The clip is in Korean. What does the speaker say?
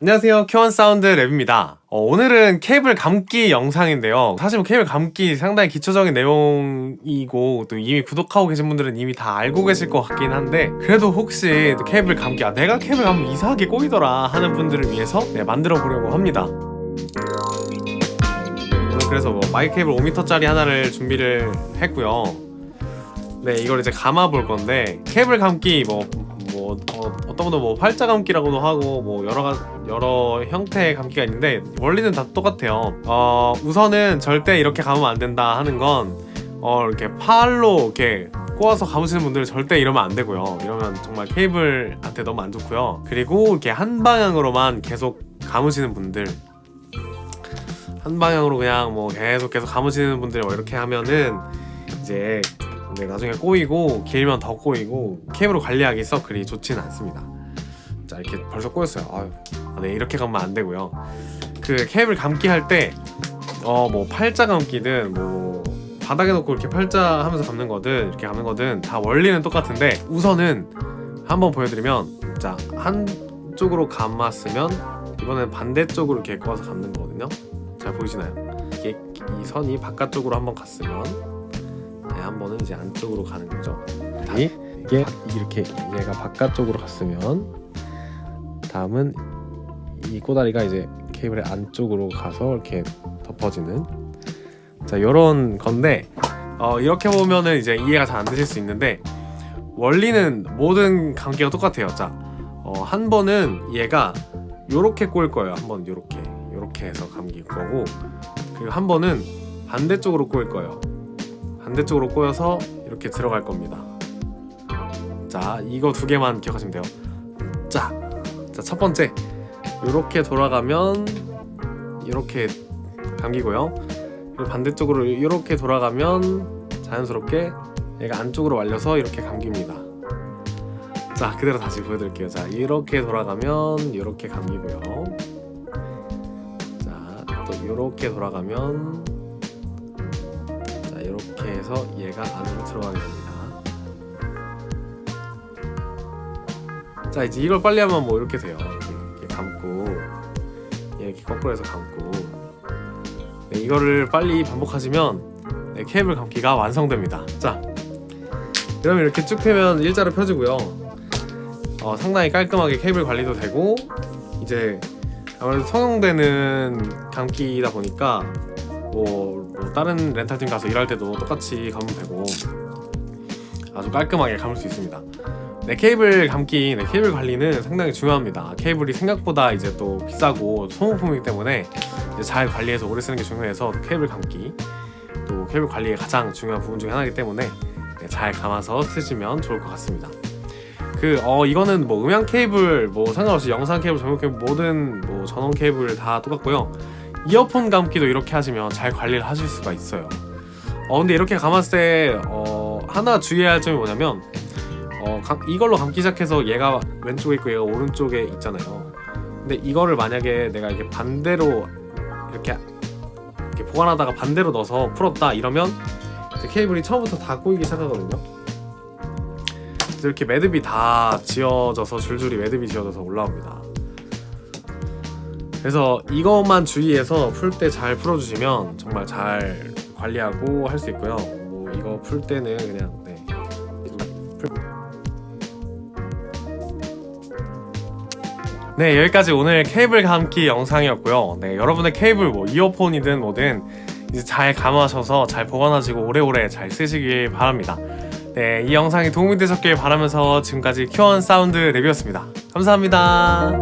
안녕하세요. 큐원 사운드 랩입니다. 어, 오늘은 케이블 감기 영상인데요. 사실 뭐 케이블 감기 상당히 기초적인 내용이고 또 이미 구독하고 계신 분들은 이미 다 알고 계실 것 같긴 한데 그래도 혹시 또 케이블 감기 아 내가 케이블 감기 이상하게 꼬이더라 하는 분들을 위해서 네, 만들어 보려고 합니다. 그래서 뭐 마이 케이블 5m짜리 하나를 준비를 했고요. 네 이걸 이제 감아 볼 건데 케이블 감기 뭐 뭐 어, 떤 분은 뭐 팔자 감기라고도 하고 뭐 여러 가 여러 형태의 감기가 있는데 원리는 다 똑같아요. 어 우선은 절대 이렇게 감으면 안 된다 하는 건 어 이렇게 팔로 이렇게 꼬아서 감으시는 분들은 절대 이러면 안 되고요. 이러면 정말 케이블한테 너무 안 좋고요. 그리고 이렇게 한 방향으로만 계속 감으시는 분들 한 방향으로 그냥 뭐 계속 계속 감으시는 분들 뭐 이렇게 하면은 이제 네, 나중에 꼬이고 길면 더 꼬이고 케이블 관리하기 썩 그리 좋지는 않습니다. 자 이렇게 벌써 꼬였어요. 아유, 아, 네 이렇게 가면 안 되고요. 그 케이블 감기 할 때 어 뭐 팔자 감기든 뭐 바닥에 놓고 이렇게 팔자 하면서 감는 거든 이렇게 감는 거든 다 원리는 똑같은데 우선은 한번 보여드리면 자 한쪽으로 감았으면 이번엔 반대쪽으로 이렇게 꼬아서 감는 거거든요. 잘 보이시나요? 이게 이 선이 바깥쪽으로 한번 갔으면 네, 한 번은 이제 안쪽으로 가는 거죠. 다음에 이게 이렇게 얘가 바깥쪽으로 갔으면 다음은 이 꼬다리가 이제 케이블의 안쪽으로 가서 이렇게 덮어지는 자 이런 건데 어, 이렇게 보면은 이제 이해가 잘 안 되실 수 있는데 원리는 모든 관계가 똑같아요. 자, 어, 한 번은 얘가 요렇게 꼬일 거예요. 한 번 요렇게 요렇게 해서 감길 거고 그리고 한 번은 반대쪽으로 꼬일 거예요. 반대쪽으로 꼬여서 이렇게 들어갈 겁니다. 자, 이거 두 개만 기억하시면 돼요. 자, 자, 첫 번째. 이렇게 돌아가면 이렇게 감기고요. 반대쪽으로 이렇게 돌아가면 자연스럽게 얘가 안쪽으로 말려서 이렇게 감깁니다. 자, 그대로 다시 보여드릴게요. 자, 이렇게 돌아가면 이렇게 감기고요. 자, 또 이렇게 돌아가면 자 이렇게 해서 얘가 안으로 들어가게 됩니다. 자 이제 이걸 빨리 하면 뭐 이렇게 돼요. 이렇게, 감고 이렇게 거꾸로 해서 감고 네, 이거를 빨리 반복하시면 네, 케이블 감기가 완성됩니다. 자 그러면 이렇게 쭉 펴면 일자로 펴지고요. 어, 상당히 깔끔하게 케이블 관리도 되고 이제 아무래도 성형되는 감기다 보니까 뭐, 뭐 다른 렌탈팀 가서 일할 때도 똑같이 감으면 되고 아주 깔끔하게 감을 수 있습니다. 네 케이블 감기, 네 케이블 관리는 상당히 중요합니다. 케이블이 생각보다 이제 또 비싸고 소모품이기 때문에 잘 관리해서 오래 쓰는 게 중요해서 케이블 감기 또 케이블 관리의 가장 중요한 부분 중에 하나이기 때문에 네, 잘 감아서 쓰시면 좋을 것 같습니다. 그 어 이거는 뭐 음향 케이블 뭐 상관없이 영상 케이블, 전용 케이블 모든 뭐 전원 케이블 다 똑같고요. 이어폰 감기도 이렇게 하시면 잘 관리를 하실 수가 있어요. 어 근데 이렇게 감았을 때 어, 하나 주의해야 할 점이 뭐냐면 어 감- 이걸로 감기 시작해서 얘가 왼쪽에 있고 얘가 오른쪽에 있잖아요. 근데 이거를 만약에 내가 이렇게 반대로 이렇게 이렇게 보관하다가 반대로 넣어서 풀었다 이러면 케이블이 처음부터 다 꼬이기 시작하거든요. 이렇게 매듭이 다 지어져서 줄줄이 매듭이 지어져서 올라옵니다. 그래서 이것만 주의해서 풀 때 잘 풀어주시면 정말 잘 관리하고 할 수 있고요. 뭐 이거 풀 때는 그냥 네. 풀- 네 여기까지 오늘 케이블 감기 영상이었고요. 네 여러분의 케이블 뭐 이어폰이든 뭐든 이제 잘 감아셔서 잘 보관하시고 오래오래 잘 쓰시길 바랍니다. 네, 이 영상이 도움이 되셨길 바라면서 지금까지 큐원 사운드 랩이었습니다. 감사합니다.